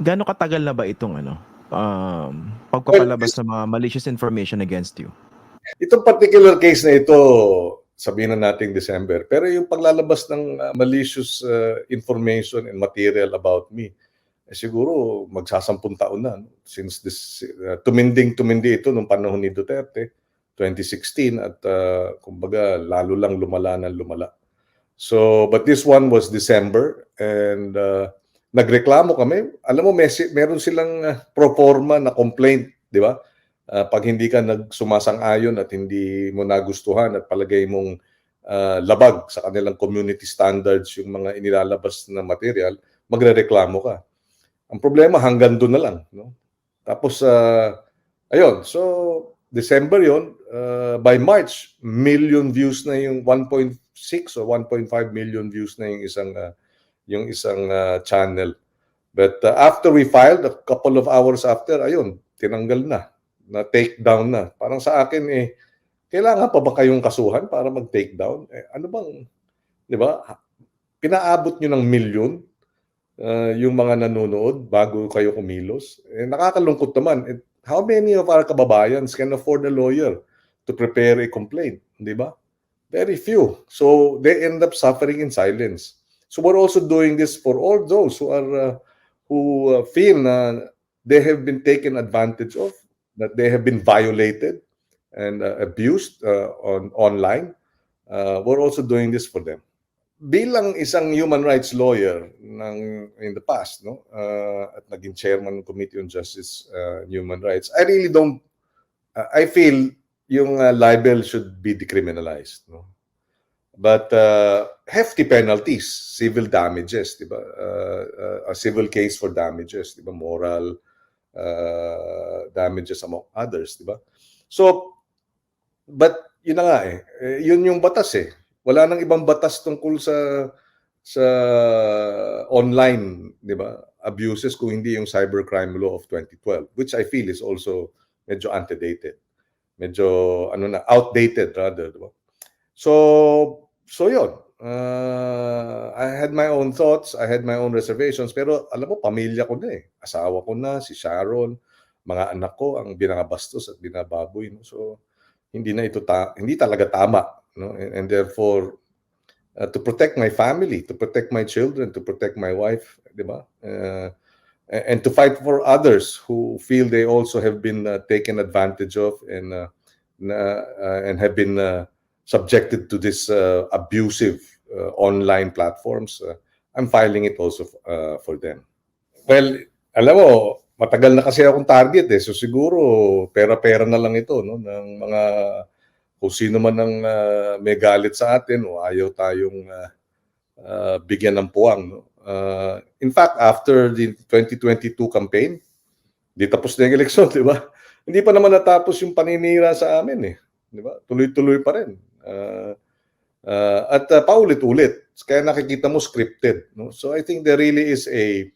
gaano katagal na ba itong ano, um, pagpapalabas ng mga malicious information against you? Itong particular case na ito, sabihin na nating December, pero yung paglalabas ng uh, malicious uh, information and material about me, eh, siguro magsasampung taon na. no? Since this, uh, tuminding-tumindi ito nung panahon ni Duterte, 2016, at uh, kumbaga lalo lang lumala ng lumala. So, but this one was December, and uh, nagreklamo kami. Alam mo, may, meron silang uh, pro forma na complaint, di ba? Uh, pag hindi ka nagsumasang-ayon at hindi mo nagustuhan at palagay mong uh, labag sa kanilang community standards yung mga inilalabas na material, magrereklamo ka. Ang problema hanggang doon na lang, no? Tapos uh, ayun, so December 'yon, uh, by March, million views na yung 1.6 or 1.5 million views na yung isang uh, yung isang uh, channel. But uh, after we filed, a couple of hours after, ayun, tinanggal na na take down na. Parang sa akin eh kailangan pa ba kayong kasuhan para mag-take down? Eh, ano bang 'di ba? Pinaabot niyo ng milyon uh, yung mga nanonood bago kayo kumilos. Eh, nakakalungkot naman. Eh, how many of our kababayans can afford a lawyer to prepare a complaint, 'di ba? Very few. So they end up suffering in silence. So we're also doing this for all those who are uh, who uh, feel na they have been taken advantage of that they have been violated and uh, abused uh, on online. Uh, we're also doing this for them. Bilang isang human rights lawyer ng in the past, no, uh, at naging chairman ng Committee on Justice uh, Human Rights, I really don't. Uh, I feel yung uh, libel should be decriminalized, no. But uh, hefty penalties, civil damages, di ba? Uh, uh, a civil case for damages, di ba? Moral, uh, damages among others, di ba? So, but yun na nga eh, eh, yun yung batas eh. Wala nang ibang batas tungkol sa sa online, di ba? Abuses kung hindi yung cybercrime law of 2012, which I feel is also medyo antedated. Medyo ano na outdated rather, di ba? So, so yun. Uh, I had my own thoughts, I had my own reservations, pero alam mo, pamilya ko na eh. Asawa ko na, si Sharon, mga anak ko ang binabastos at binababoy. No? So, hindi na ito, ta- hindi talaga tama. No? And, and therefore, uh, to protect my family, to protect my children, to protect my wife, di ba? Uh, and to fight for others who feel they also have been uh, taken advantage of and uh, uh, and have been uh, subjected to this uh, abusive uh, online platforms, uh, I'm filing it also for them. Well, alam mo, matagal na kasi akong target eh. So siguro pera-pera na lang ito no ng mga kung sino man ang uh, may galit sa atin o ayaw tayong uh, uh, bigyan ng puwang. No? Uh, in fact, after the 2022 campaign, di tapos na yung eleksyon, di ba? Hindi pa naman natapos yung paninira sa amin eh. Di ba? Tuloy-tuloy pa rin. Uh, uh, at uh, paulit-ulit. Kaya nakikita mo scripted. No? So I think there really is a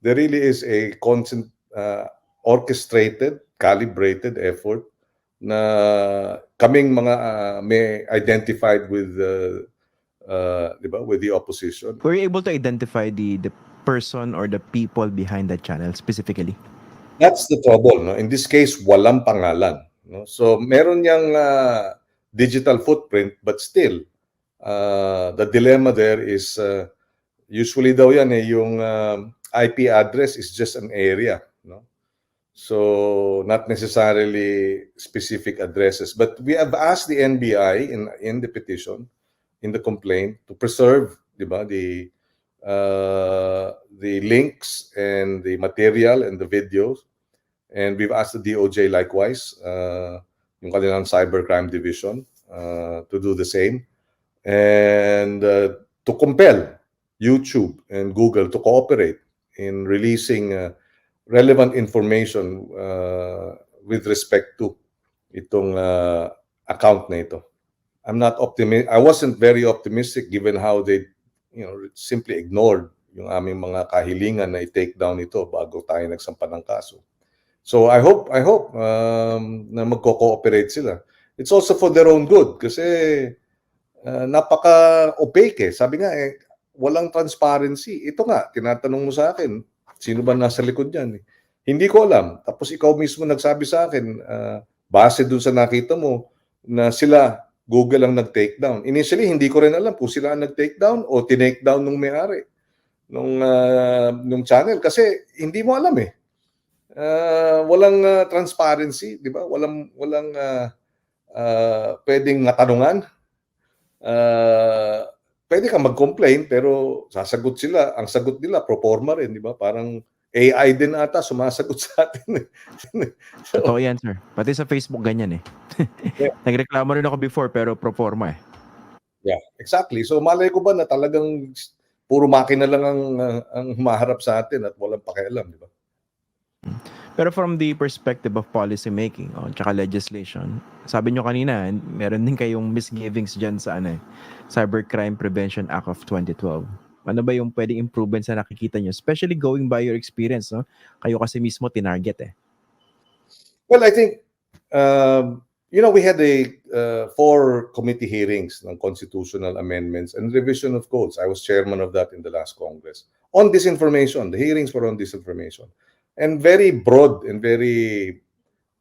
there really is a constant uh, orchestrated, calibrated effort na kaming mga uh, may identified with uh, uh, di ba, with the opposition. Were you able to identify the the person or the people behind that channel specifically? That's the trouble. No? In this case, walang pangalan. No? So meron niyang uh, digital footprint but still uh, the dilemma there is uh, usually daw yan eh yung uh, IP address is just an area no? So not necessarily specific addresses. But we have asked the NBI in in the petition in the complaint to preserve di ba the uh, the links and the material and the videos. And we've asked the DOJ likewise uh, yung kanilang cybercrime division uh, to do the same and uh, to compel YouTube and Google to cooperate in releasing uh, relevant information uh, with respect to itong uh, account na ito. I'm not optimistic. I wasn't very optimistic given how they you know simply ignored yung aming mga kahilingan na i-take down ito bago tayo nagsampa ng kaso. So I hope I hope um, na magko-cooperate sila. It's also for their own good kasi uh, napaka opaque eh. Sabi nga eh walang transparency. Ito nga tinatanong mo sa akin, Sino ba nasa likod niyan? Eh? Hindi ko alam. Tapos ikaw mismo nagsabi sa akin, ah, base dun sa nakita mo, na sila, Google ang nag-take down. Initially, hindi ko rin alam kung sila ang nag-take down o tinake down nung may-ari nung, ah, nung channel. Kasi hindi mo alam eh. Ah, walang ah, transparency, di ba? Walang, walang ah, ah, pwedeng matanungan. Ah, pwede kang mag-complain pero sasagot sila. Ang sagot nila pro forma rin, di ba? Parang AI din ata sumasagot sa atin. so, Totoo yan, sir. Pati sa Facebook ganyan eh. Yeah. Nagreklamo rin ako before pero pro forma eh. yeah, exactly. So malay ko ba na talagang puro makina lang ang, ang humaharap sa atin at walang pakialam, di ba? Pero from the perspective of policy making o tsaka legislation, sabi nyo kanina, meron din kayong misgivings dyan sa ano, eh, Cybercrime Prevention Act of 2012. Ano ba yung pwedeng improvements na nakikita nyo? Especially going by your experience, no? Kayo kasi mismo tinarget eh. Well, I think, um, you know, we had a uh, four committee hearings on constitutional amendments and revision of codes. I was chairman of that in the last Congress. On disinformation, the hearings were on disinformation. And very broad and very,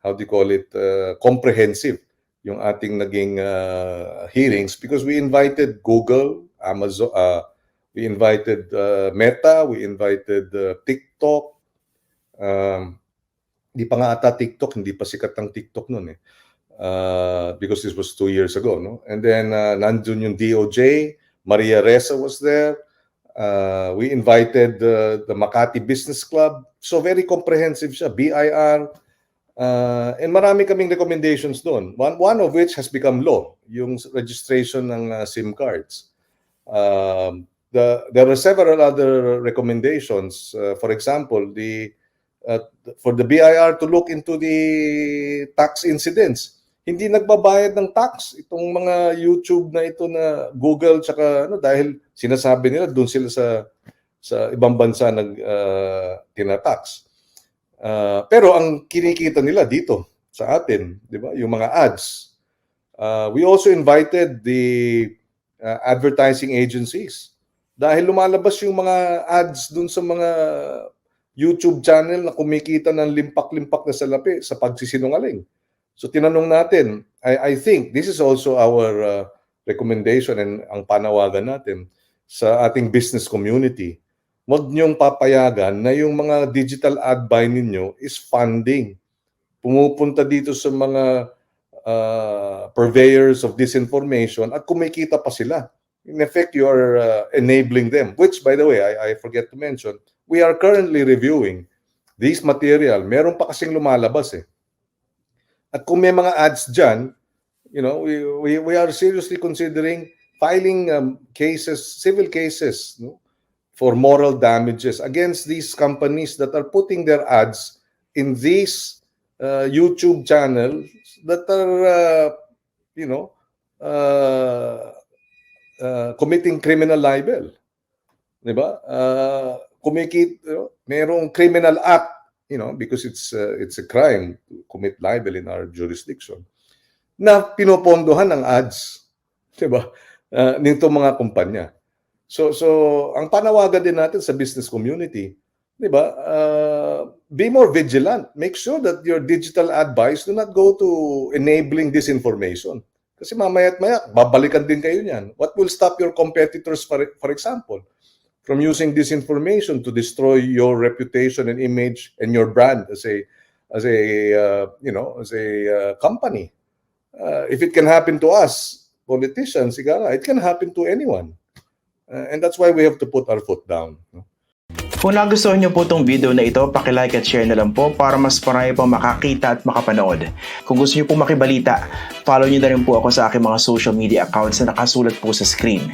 how do you call it, uh, comprehensive yung ating naging uh, hearings because we invited Google, Amazon, uh, we invited uh, Meta, we invited uh, TikTok, um, hindi pa nga ata TikTok, hindi pa sikat ang TikTok noon eh. Uh, because this was two years ago, no? And then uh, nandun yung DOJ, Maria Ressa was there. Uh, we invited uh, the Makati Business Club. So very comprehensive siya, BIR. Uh, and marami kaming recommendations doon. One, one of which has become law, yung registration ng uh, SIM cards. Um, the, there were several other recommendations. Uh, for example, the uh, for the BIR to look into the tax incidents. Hindi nagbabayad ng tax itong mga YouTube na ito na Google tsaka ano dahil sinasabi nila doon sila sa sa ibang bansa nag uh, tinatax. Uh, pero ang kinikita nila dito sa atin, 'di ba? Yung mga ads. Uh, we also invited the uh, advertising agencies dahil lumalabas yung mga ads dun sa mga YouTube channel na kumikita ng limpak-limpak na salapi sa pagsisinungaling. So tinanong natin, I, I think this is also our uh, recommendation and ang panawagan natin sa ating business community. Huwag niyong papayagan na yung mga digital ad buy ninyo is funding. Pumupunta dito sa mga uh, purveyors of disinformation at kumikita pa sila. In effect, you are uh, enabling them, which by the way, I, I forget to mention, we are currently reviewing this material. Meron pa kasing lumalabas eh. At kung may mga ads dyan, you know, we, we, we are seriously considering filing um, cases, civil cases, no, for moral damages against these companies that are putting their ads in these uh, YouTube channels that are, uh, you know, uh, uh, committing criminal libel. 'Di ba? Uh, kumikit, you know, merong criminal act, you know, because it's uh, it's a crime to commit libel in our jurisdiction na pinopondohan ng ads, 'di ba? Uh, nito mga kumpanya. So so ang panawagan din natin sa business community, 'di ba? Uh, be more vigilant. Make sure that your digital ad buys do not go to enabling disinformation. Kasi mamaya't maya, babalikan din kayo niyan. What will stop your competitors, for, for example, from using disinformation to destroy your reputation and image and your brand as a as a uh, you know as a uh, company? Uh, if it can happen to us politicians, nga, it can happen to anyone. Uh, and that's why we have to put our foot down. Kung nagustuhan niyo po itong video na ito, pakilike at share na lang po para mas marami pang makakita at makapanood. Kung gusto niyo po makibalita, follow niyo na rin po ako sa aking mga social media accounts na nakasulat po sa screen.